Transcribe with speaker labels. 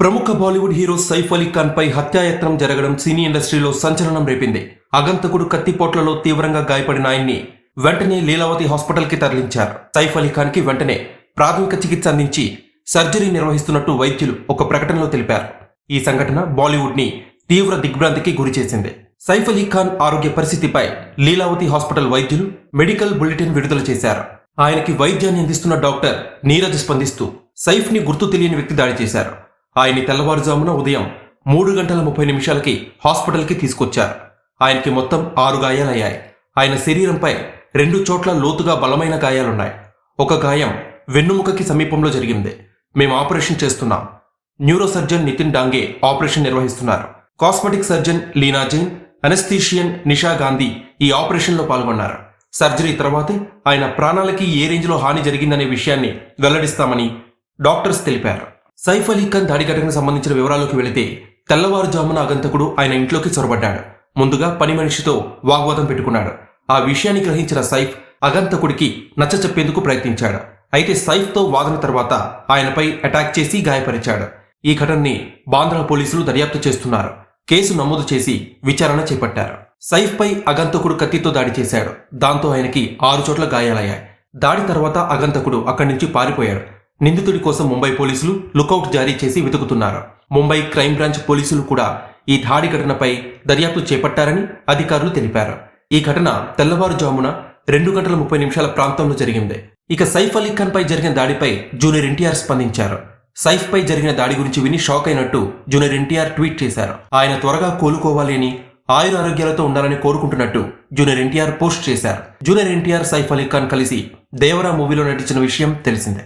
Speaker 1: ప్రముఖ బాలీవుడ్ హీరో సైఫ్ అలీ ఖాన్ పై హత్యాయత్నం జరగడం సినీ ఇండస్ట్రీలో సంచలనం రేపింది. అగంతకుడు కత్తిపోట్లలో తీవ్రంగా గాయపడిన ఆయన్ని వెంటనే లీలావతి హాస్పిటల్కి తరలించారు. సైఫ్ అలీ ఖాన్కి వెంటనే ప్రాథమిక చికిత్స అందించి సర్జరీ నిర్వహిస్తున్నట్టు వైద్యులు ఒక ప్రకటనలో తెలిపారు. ఈ సంఘటన బాలీవుడ్ని తీవ్ర దిగ్భ్రాంతికి గురిచేసింది సైఫ్ అలీ ఖాన్ ఆరోగ్య పరిస్థితిపై లీలావతి హాస్పిటల్ వైద్యులు మెడికల్ బులెటిన్ విడుదల చేశారు. ఆయనకి వైద్యాన్ని అందిస్తున్న డాక్టర్ నీరజ్ స్పందిస్తూ సైఫ్ని గుర్తు తెలియని వ్యక్తి దాడి చేశారు. ఆయన్ని తెల్లవారుజామున ఉదయం మూడు గంటల ముప్పై నిమిషాలకి హాస్పిటల్కి తీసుకొచ్చారు. ఆయనకి మొత్తం ఆరు గాయాలయ్యాయి. ఆయన శరీరంపై రెండు చోట్ల లోతుగా బలమైన గాయాలున్నాయి. ఒక గాయం వెన్నుముకకి సమీపంలో జరిగింది. మేము ఆపరేషన్ చేస్తున్నాం. Neuro surgeon Nitin Dange operation నిర్వహిస్తున్నారు. Cosmetic surgeon Leena Jain anaesthetist Nisha Gandhi ఈ ఆపరేషన్లో పాల్గొన్నారు. సర్జరీ తర్వాతే ఆయన ప్రాణాలకి ఏ రేంజ్లో హాని జరిగిందనే విషయాన్ని వెల్లడిస్తామని డాక్టర్స్ తెలిపారు. సైఫ్ అలీ ఖాన్ దాడి ఘటనకు సంబంధించిన వివరాల్లోకి వెళితే తెల్లవారుజామున అగంతకుడు ఆయన ఇంట్లోకి చొరబడ్డాడు. ముందుగా పని మనిషితో వాగ్వాదం పెట్టుకున్నాడు. ఆ విషయాన్ని గ్రహించిన సైఫ్ అగంతకుడికి నచ్చ చెప్పేందుకు ప్రయత్నించాడు. అయితే సైఫ్తో వాదన తర్వాత ఆయనపై అటాక్ చేసి గాయపరిచాడు. ఈ ఘటనని బాంద్రా పోలీసులు దర్యాప్తు చేస్తున్నారు. కేసు నమోదు చేసి విచారణ చేపట్టారు. సైఫ్ పై అగంతకుడు కత్తితో దాడి చేశాడు. దాంతో ఆయనకి ఆరు చోట్ల గాయాలయ్యాయి. దాడి తర్వాత అగంతకుడు అక్కడి నుంచి పారిపోయాడు. నిందితుడి కోసం ముంబై పోలీసులు లుకౌట్ జారీ చేసి వెతుకుతున్నారు. ముంబై క్రైమ్ బ్రాంచ్ పోలీసులు కూడా ఈ దాడి ఘటనపై దర్యాప్తు చేపట్టారని అధికారులు తెలిపారు. ఈ ఘటన తెల్లవారుజామున రెండు గంటల ముప్పై నిమిషాల ప్రాంతంలో జరిగింది. ఇక సైఫ్ అలీ ఖాన్ పై జరిగిన దాడిపై జూనియర్ ఎన్టీఆర్ స్పందించారు. సైఫ్ పై జరిగిన దాడి గురించి విని షాక్ అయినట్టు జూనియర్ ఎన్టీఆర్ ట్వీట్ చేశారు. ఆయన త్వరగా కోలుకోవాలి అని ఆయుర ఆరోగ్యాలతో ఉండాలని కోరుకుంటున్నట్టు జూనియర్ ఎన్టీఆర్ పోస్ట్ చేశారు. జూనియర్ ఎన్టీఆర్ సైఫ్ అలీ ఖాన్ కలిసి దేవరా మూవీలో నటించిన విషయం తెలిసిందే.